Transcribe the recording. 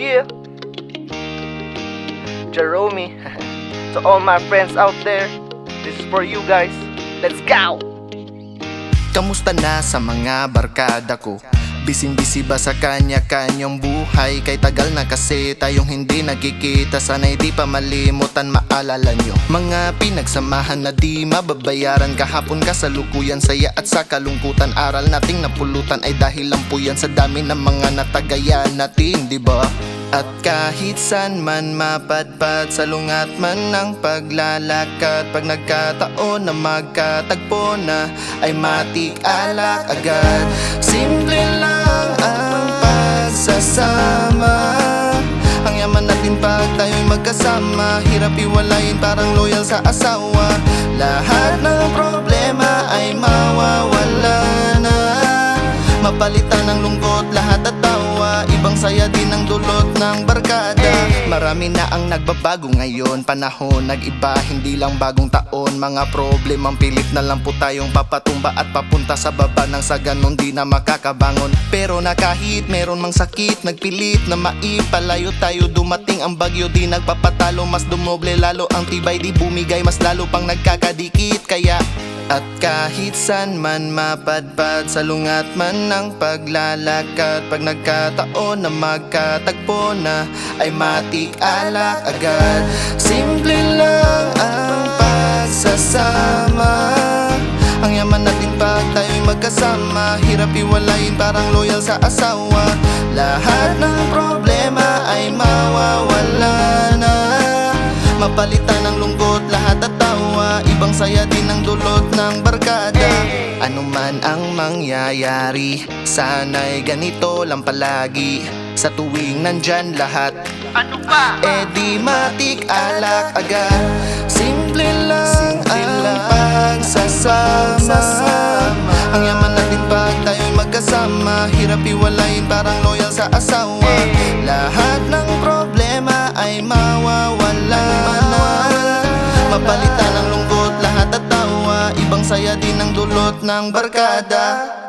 Yeah. Jerome. to all my friends out there, this is for you guys. Let's go! Kamusta na sa mga barkada ko? Bising-bisi ba sa kanya-kanyang buhay? Kay tagal na kasi tayong hindi nagkikita. Sana'y di pa malimutan maalala nyo. Mga pinagsamahan na di mababayaran. Kahapon kasalukuyan saya at sa kalungkutan. Aral nating napulutan ay dahil lang po yan Sa dami ng mga natagayan natin, di ba? At kahit saan man mapadpad sa lungat man ng paglalakad Pag nagkataon na magkatagpo na ay matik alak agad. Simple yaman natin pag tayo'y magkasama. Hirap iwalayin parang loyal sa asawa. Lahat ng problema ay mawawala na. Mapalitan ng lungkot saya din ang dulot ng barkada. Marami na ang nagbabago ngayon. Panahon nag-iba, hindi lang bagong taon. Mga problemang pilit na lang po tayong papatumba At papunta sa baba nang sa ganon di na makakabangon. Pero na kahit meron mang sakit Nagpilit na maipalayo tayo. Dumating ang bagyo di nagpapatalo. Mas dumoble lalo ang tibay di bumigay. Mas lalo pang nagkakadikit. Kaya at kahit saan man mapadpad sa lungat man ng paglalakad Pag nagkataon na magkatagpo na ay matik alak agad. Simple lang ang pagsasama. Ang yaman natin pag tayo'y magkasama. Hirap iwalayin parang loyal sa asawa. Lahat ng problema ay mawawala na. Mapalitan lungkot lahat at tawa Ibang saya din ang dulot ng barkada. Ano man ang mangyayari Sana'y ganito lang palagi. Sa tuwing nandyan lahat Ano ba? Eh di matik alak agad. Simple lang ang pagsasama. Ang yaman natin pag tayo'y magkasama Hirap iwalayin parang loyal sa asawa. Lahat ng problema Mapalitan ng lungkot lahat at tawa. Ibang saya din ang dulot ng barkada